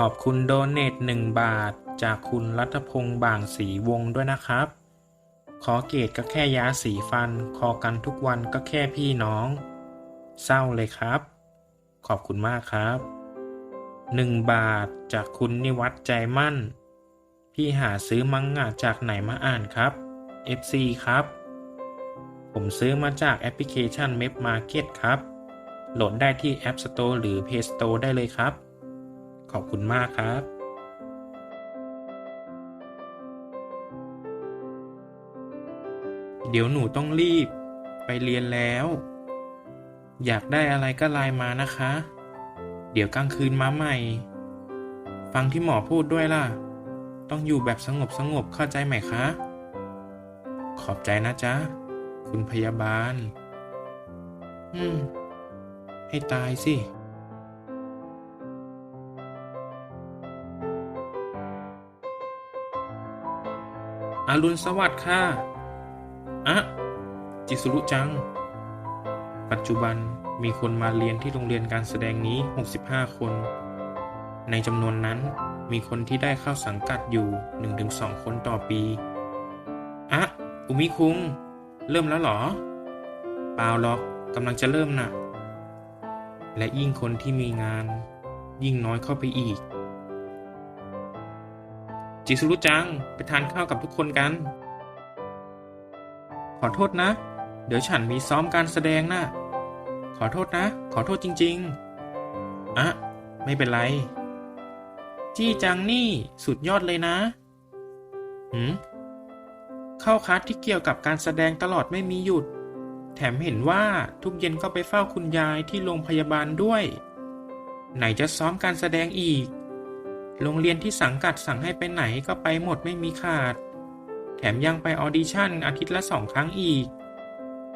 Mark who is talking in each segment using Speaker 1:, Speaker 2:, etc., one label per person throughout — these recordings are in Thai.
Speaker 1: ขอบคุณโดเนทหนึ่งบาท จากคุณรัตพงษ์บางสีวงด้วยนะครับ ขอเกรดก็แค่ยาสีฟัน คอกันทุกวันก็แค่พี่น้อง เศร้าเลยครับ ขอบคุณมากครับหนึ่งบาทจากคุณนิวัฒน์ใจมั่น พี่หาซื้อมังงะจากไหนมาอ่านครับ FC ครับ ผมซื้อมาจากแอปพลิเคชัน Map Market ครับ โหลดได้ที่ App Store หรือ Play Store ได้เลยครับ ขอบคุณมากครับเดี๋ยวหนูต้องรีบไปเรียนแล้ว อยากได้อะไรก็ไลน์มานะคะ เดี๋ยวกลางคืนมาใหม่ ฟังที่หมอพูดด้วยล่ะ ต้องอยู่แบบสงบสงบเข้าใจไหมคะ ขอบใจนะจ๊ะ คุณพยาบาล อืม ให้ตายสิ รุณสวัสดิ์ค่ะ อะจิสุรุจัง ปัจจุบันมีคนมาเรียนที่โรงเรียนการแสดงนี้ 65 คน ในจำนวนนั้นมีคนที่ได้เข้าสังกัดอยู่ 1-2 คนต่อปี อะ อุมิคุง เริ่มแล้วเหรอ เปล่าหรอกกำลังจะเริ่มน่ะ และยิ่งคนที่มีงาน ยิ่งน้อยเข้าไปอีก จิสุรุจัง ไปทานข้าวกับทุกคนกัน ขอโทษนะ เดี๋ยวฉันมีซ้อมการแสดงนะ่ะ ขอโทษนะ ขอโทษจริง ๆ อะ ไม่เป็นไร จี้จังนี่สุดยอดเลยนะหืมเข้าคลาสที่เกี่ยวกับการแสดงตลอดไม่มีหยุด แถมเห็นว่าทุกเย็นก็ไปเฝ้าคุณยายที่โรงพยาบาลด้วย ไหนจะซ้อมการแสดงอีก โรงเรียนที่สังกัดสั่งให้ไปไหนก็ไปหมดไม่มีขาด แถมยังไปออดิชั่นอาทิตย์ละสองครั้งอีก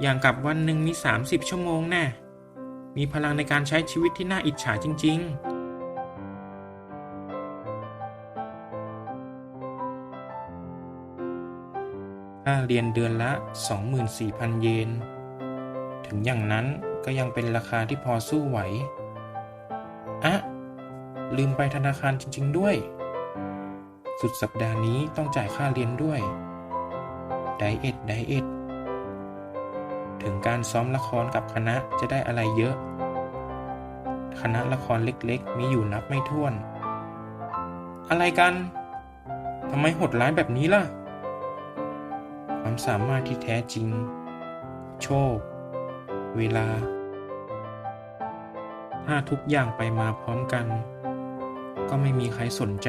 Speaker 1: อย่างกับวันหนึ่งมี 30 ชั่วโมงแน่มีพลังในการใช้ชีวิตที่น่าอิจฉาจริงๆค่าเรียนเดือนละ 24,000 เยน ถึงอย่างนั้นก็ยังเป็นราคาที่พอสู้ไหว อะ ลืมไปธนาคารจริง ๆ ด้วย สุดสัปดาห์นี้ต้องจ่ายค่าเรียนด้วย ไดเอทไดเอทถึงการซ้อมละครกับคณะจะได้อะไรเยอะ คณะละครเล็กๆ มีอยู่นับไม่ถ้วน อะไรกัน ทำไมหดร้ายแบบนี้ล่ะ ความสามารถที่แท้จริง โชค เวลา ถ้าทุกอย่างไปมาพร้อมกัน ก็ไม่มีใครสนใจ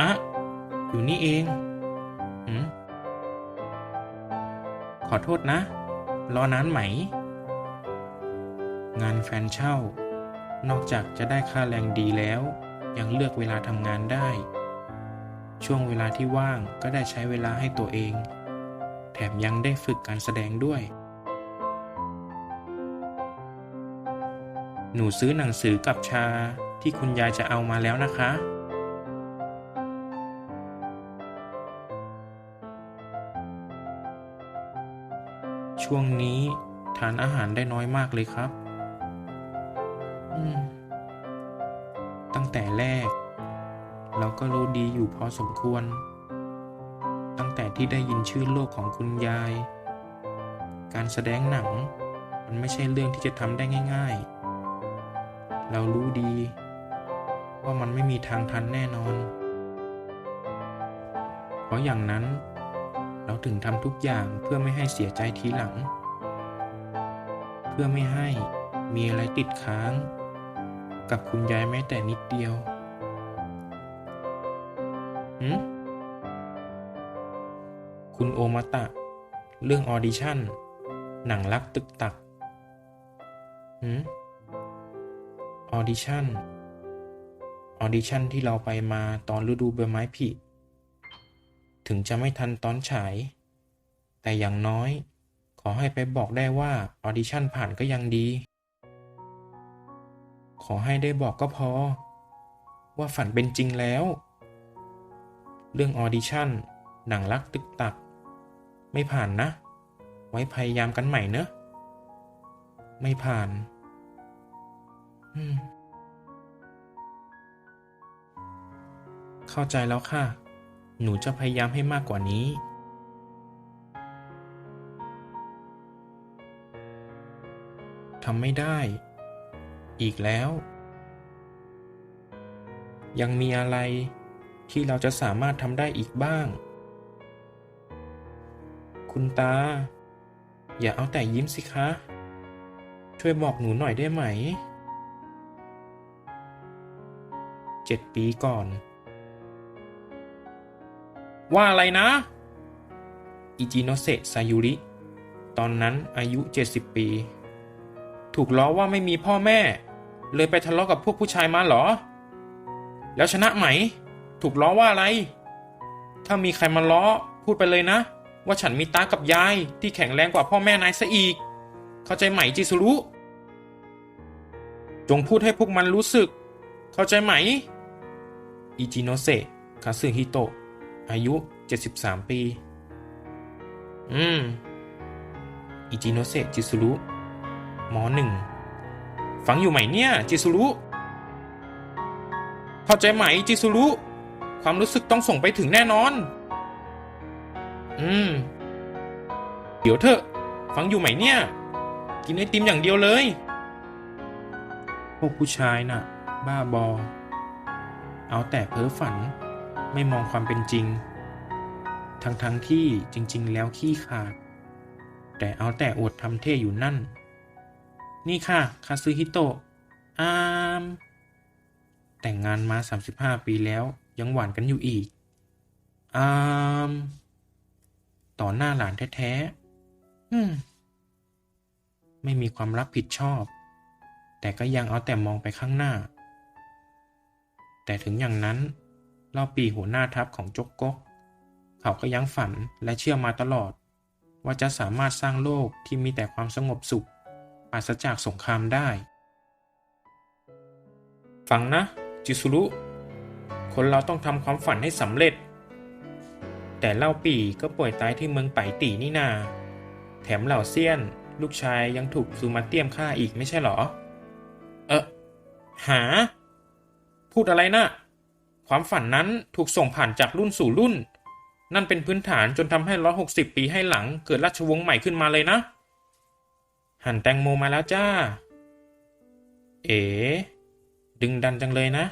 Speaker 1: อะอยู่นี่เองหืมขอโทษนะ รอนานไหม งานแฟนเช่า นอกจากจะได้ค่าแรงดีแล้ว ยังเลือกเวลาทำงานได้ ช่วงเวลาที่ว่างก็ได้ใช้เวลาให้ตัวเอง แถมยังได้ฝึกการแสดงด้วย หนูซื้อหนังสือกับชาที่คุณยายจะเอามาแล้วนะคะ ช่วงนี้ทานอาหารได้น้อยมากเลยครับ ตั้งแต่แรก เราก็รู้ดีอยู่พอสมควร แต่ที่ได้ยินชื่อโลกของคุณยาย การแสดงหนัง มันไม่ใช่เรื่องที่จะทำได้ง่าย ๆ เรารู้ดี ว่ามันไม่มีทางทันแน่นอน เพราะอย่างนั้น เราถึงทำทุกอย่างเพื่อไม่ให้เสียใจทีหลัง เพื่อไม่ให้มีอะไรติดค้าง กับคุณยายแม้แต่นิดเดียวหืม คุณโอมาตะ เรื่องออดิชั่น หนังรักตึกตักหืมออดิชั่น ออดิชั่นที่เราไปมาตอนฤดูใบไม้ผลิถึงจะไม่ทันตอนฉาย แต่อย่างน้อย ขอให้ไปบอกได้ว่าออดิชั่นผ่านก็ยังดี ขอให้ได้บอกก็พอ ว่าฝันเป็นจริงแล้ว เรื่องออดิชั่น หนังรักตึกตัก ไม่ผ่านนะ ไว้พยายามกันใหม่เนอะ ไม่ผ่านอืมเข้าใจแล้วค่ะ หนูจะพยายามให้มากกว่านี้ ทำไม่ได้ อีกแล้ว ยังมีอะไรที่เราจะสามารถทำได้อีกบ้าง คุณตา อย่าเอาแต่ยิ้มสิคะ ช่วยบอกหนูหน่อยได้ไหม เจ็ดปีก่อน ว่าอะไรนะ อิจิโนเซะซายุริ ตอนนั้นอายุ 70 ปี ถูกล้อว่าไม่มีพ่อแม่ เลยไปทะเลาะกับพวกผู้ชายมาหรอ แล้วชนะไหม ถูกล้อว่าอะไร ถ้ามีใครมาล้อพูดไปเลยนะ ว่าฉันมีตากับยายที่แข็งแรงกว่าพ่อแม่นายซะอีก เข้าใจไหมจิสุรุ จงพูดให้พวกมันรู้สึก เข้าใจไหม อิจิโนเซะคาสึฮิโตะ อายุ 73 ปี อืม อิจิโนเซะจิสุรุหมอหนึ่ง ฟังอยู่ไหมเนี่ย จิสุรุ เข้าใจไหมจิสุรุ ความรู้สึกต้องส่งไปถึงแน่นอน อืม เดี๋ยวเถอะ ฟังอยู่ไหมเนี่ย กินไอติมอย่างเดียวเลย พวกผู้ชายน่ะ บ้าบอ เอาแต่เพ้อฝัน ไม่มองความเป็นจริง ทั้งๆทที่จริง ๆ แล้วขี้ขาด แต่เอาแต่อวดทำเท่อยู่นั่น นี่ค่ะ คาซึฮิโตะ อาม แต่งงานมา 35 ปีแล้วยังหวานกันอยู่อีก อาม ต่อหน้าหลานแท้ๆ อืม ไม่มีความรับผิดชอบ แต่ก็ยังเอาแต่มองไปข้างหน้า แต่ถึงอย่างนั้นเล่าปีหัวหน้าทัพของจกก๊ก เขาก็ยังฝันและเชื่อมาตลอด ว่าจะสามารถสร้างโลกที่มีแต่ความสงบสุขปราศจากสงครามได้ ฟังนะ จิสุรุ คนเราต้องทำความฝันให้สำเร็จ แต่เล่าปีก็ป่วยตายที่เมืองไปตีนี่นา แถมเหล่าเซียน ลูกชายยังถูกซูมาเตียมฆ่าอีกไม่ใช่หรอ เออหา พูดอะไรนะความฝันนั้นถูกส่งผ่านจากรุ่นสู่รุ่น นั่นเป็นพื้นฐานจนทำให้ร้อยหกสิบปีให้หลังเกิดราชวงศ์ใหม่ขึ้นมาเลยนะ หันแตงโมมาแล้วจ้า เอ๋ดึงดันจังเลยนะ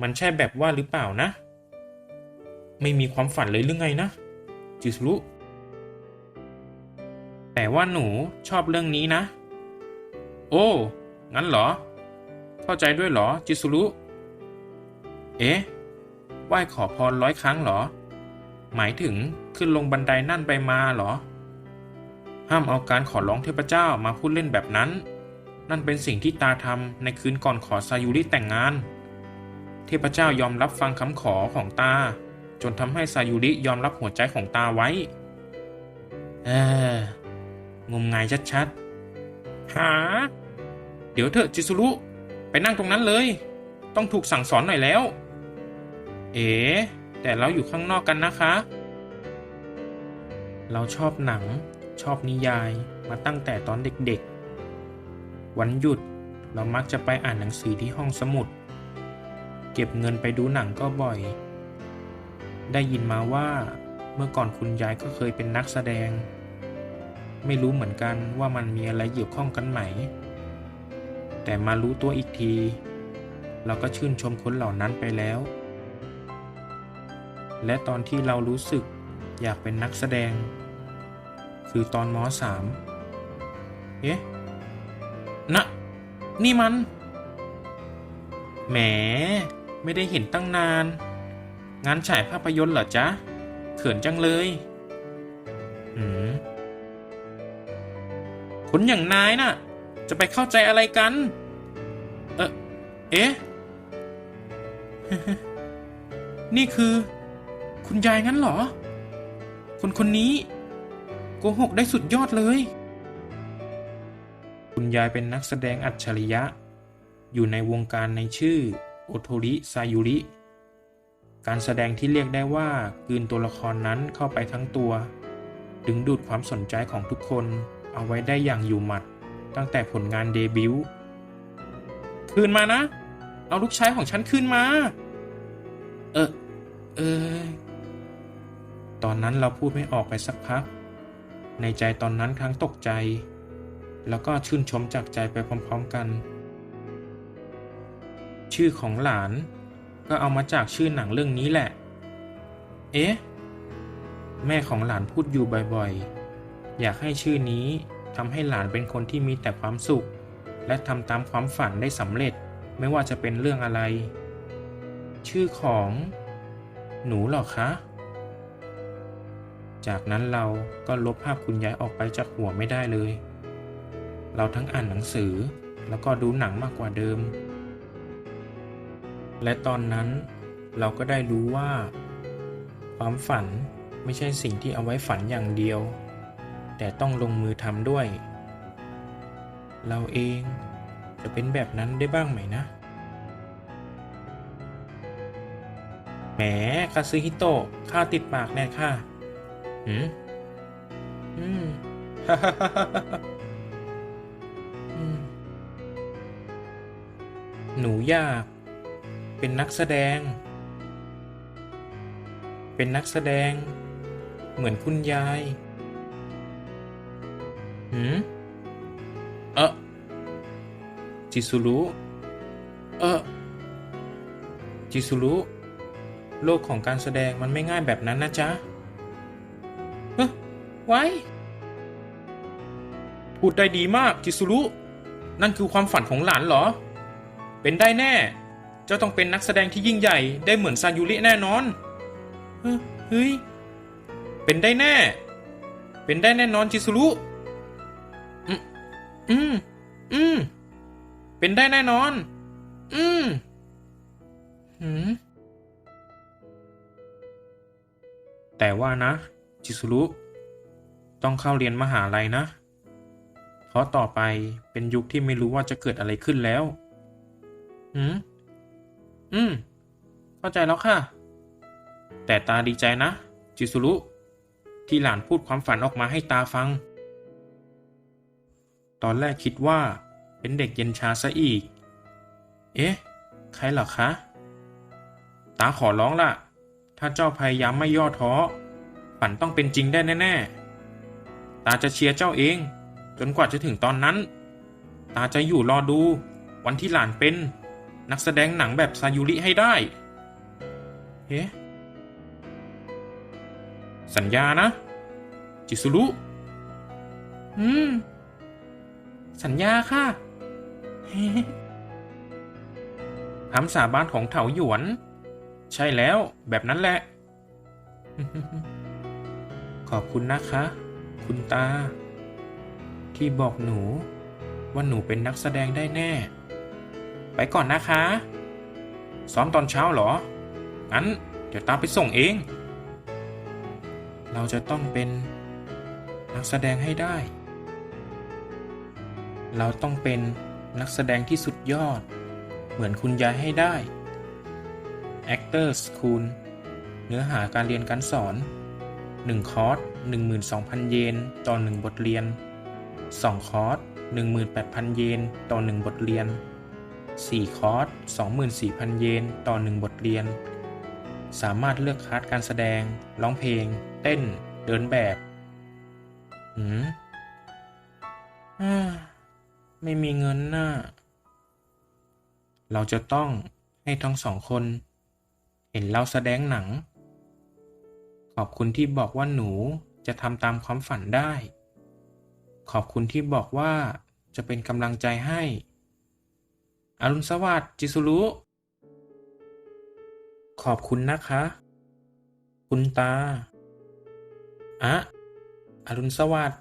Speaker 1: มันใช่แบบว่าหรือเปล่านะ ไม่มีความฝันเลยหรือไงนะ จิสรุแต่ว่าหนูชอบเรื่องนี้นะ โอ้ งั้นเหรอ เข้าใจด้วยเหรอ จิสุรุ เอ๊ะ ไหว้ขอพรร้อยครั้งเหรอ หมายถึงขึ้นลงบันไดนั่นไปมาเหรอ ห้ามเอาการขอร้องเทพเจ้ามาพูดเล่นแบบนั้น นั่นเป็นสิ่งที่ตาทำในคืนก่อนขอซายุริแต่งงาน เทพเจ้ายอมรับฟังคำขอของตา จนทำให้ซายุริยอมรับหัวใจของตาไว้ เอองมงายชัดๆ หา เดี๋ยวเถอะจิสุรุ ไปนั่งตรงนั้นเลย ต้องถูกสั่งสอนหน่อยแล้ว เอ๋แต่เราอยู่ข้างนอกกันนะคะ เราชอบหนัง ชอบนิยายมาตั้งแต่ตอนเด็กๆ วันหยุดเรามักจะไปอ่านหนังสือที่ห้องสมุด เก็บเงินไปดูหนังก็บ่อย ได้ยินมาว่าเมื่อก่อนคุณยายก็เคยเป็นนักแสดง ไม่รู้เหมือนกันว่ามันมีอะไรเกี่ยวข้องกันไหม แต่มารู้ตัวอีกที เราก็ชื่นชมคนเหล่านั้นไปแล้ว และตอนที่เรารู้สึกอยากเป็นนักแสดง คือตอนมสามเอ๊ะนะ นี่มัน แหม ไม่ได้เห็นตั้งนาน งานฉายภาพยนตร์เหรอจ๊ะ เขินจังเลย หืมคนอย่างนายน่ะ จะไปเข้าใจอะไรกัน เออเอ๊ะ นี่คือ คุณยายงั้นเหรอ คนคนนี้โกหกได้สุดยอดเลย คุณยายเป็นนักแสดงอัจฉริยะ อยู่ในวงการในชื่อ โอโทริซายุริ การแสดงที่เรียกได้ว่ากืนตัวละครนั้นเข้าไปทั้งตัว ดึงดูดความสนใจของทุกคนเอาไว้ได้อย่างอยู่หมัด ตั้งแต่ผลงานเดบิวต์คืนมานะ เอาลูกชายของฉันคืนมา เออเออตอนนั้นเราพูดไม่ออกไปสักพัก ในใจตอนนั้นทั้งตกใจ แล้วก็ชื่นชมจากใจไปพร้อม ๆกัน ชื่อของหลาน ก็เอามาจากชื่อหนังเรื่องนี้แหละ เอ๊ะ แม่ของหลานพูดอยู่บ่อยๆ อยากให้ชื่อนี้ทำให้หลานเป็นคนที่มีแต่ความสุข และทำตามความฝันได้สำเร็จไม่ว่าจะเป็นเรื่องอะไร ชื่อของ หนูหรอคะ จากนั้นเราก็ลบภาพคุณยายออกไปจากหัวไม่ได้เลย เราทั้งอ่านหนังสือแล้วก็ดูหนังมากกว่าเดิม และตอนนั้นเราก็ได้รู้ว่า ความฝันไม่ใช่สิ่งที่เอาไว้ฝันอย่างเดียว แต่ต้องลงมือทำด้วย เราเองจะเป็นแบบนั้นได้บ้างไหมนะ แหมคาซึฮิโตะข้าติดปากแน่ค่ะหืมอืมอืมหนูอยาก เป็นนักแสดง เป็นนักแสดง เหมือนคุณยาย หืม เออจิสุรุ เออจิสุรุ โลกของการแสดงมันไม่ง่ายแบบนั้นนะจ๊ะเฮ้ยไว้ พูดได้ดีมากจิสุรุ นั่นคือความฝันของหลานเหรอ เป็นได้แน่ เจ้าต้องเป็นนักแสดงที่ยิ่งใหญ่ได้เหมือนซายุริแน่นอนเฮ้ยเฮ้ย เป็นได้แน่ เป็นได้แน่นอนจิสุรุ อืม อืม อืม เป็นได้แน่นอน อืม หืม แต่ว่านะ จิสุรุ ต้องเข้าเรียนมหาลัยนะ เพราะต่อไปเป็นยุคที่ไม่รู้ว่าจะเกิดอะไรขึ้นแล้ว หืม อืม เข้าใจแล้วค่ะ แต่ตาดีใจนะ จิสุรุ ที่หลานพูดความฝันออกมาให้ตาฟัง ตอนแรกคิดว่า เป็นเด็กเย็นชาซะอีก เอ๊ะ ใครเหรอคะ ตาขอร้องล่ะ ถ้าเจ้าพยายามไม่ย่อท้อ ฝันต้องเป็นจริงได้แน่ๆ ตาจะเชียร์เจ้าเอง จนกว่าจะถึงตอนนั้น ตาจะอยู่รอดู วันที่หลานเป็น นักแสดงหนังแบบซายุริให้ได้เอ๊ะสัญญานะ จิสุรุ อืม สัญญาค่ะคำสาบานของเถาหยวน ใช่แล้วแบบนั้นแหละ ขอบคุณนะคะ คุณตา ที่บอกหนูว่าหนูเป็นนักแสดงได้แน่ ไปก่อนนะคะ ซ้อมตอนเช้าเหรอ งั้นเดี๋ยวตามไปส่งเอง เราจะต้องเป็นนักแสดงให้ได้ เราต้องเป็นนักแสดงที่สุดยอด เหมือนคุณยายให้ได้ Actor School เนื้อหาการเรียนการสอน 1 คอร์ส 12,000 เยน ต่อ 1 บทเรียน 2 คอร์ส 18,000 เยน ต่อ 1 บทเรียน 4 คอร์ส 24,000 เยน ต่อ 1 บทเรียน สามารถเลือกคลาสการแสดง ร้องเพลง เต้น เดินแบบหืมอ่าไม่มีเงินน่ะเราจะต้องให้ทั้งสองคน เห็นเราแสดงหนัง ขอบคุณที่บอกว่าหนูจะทำตามความฝันได้ ขอบคุณที่บอกว่าจะเป็นกำลังใจให้ อรุณสวัสดิ์จิสุรุ ขอบคุณนะคะ คุณตา อะ อรุณสวัสดิ์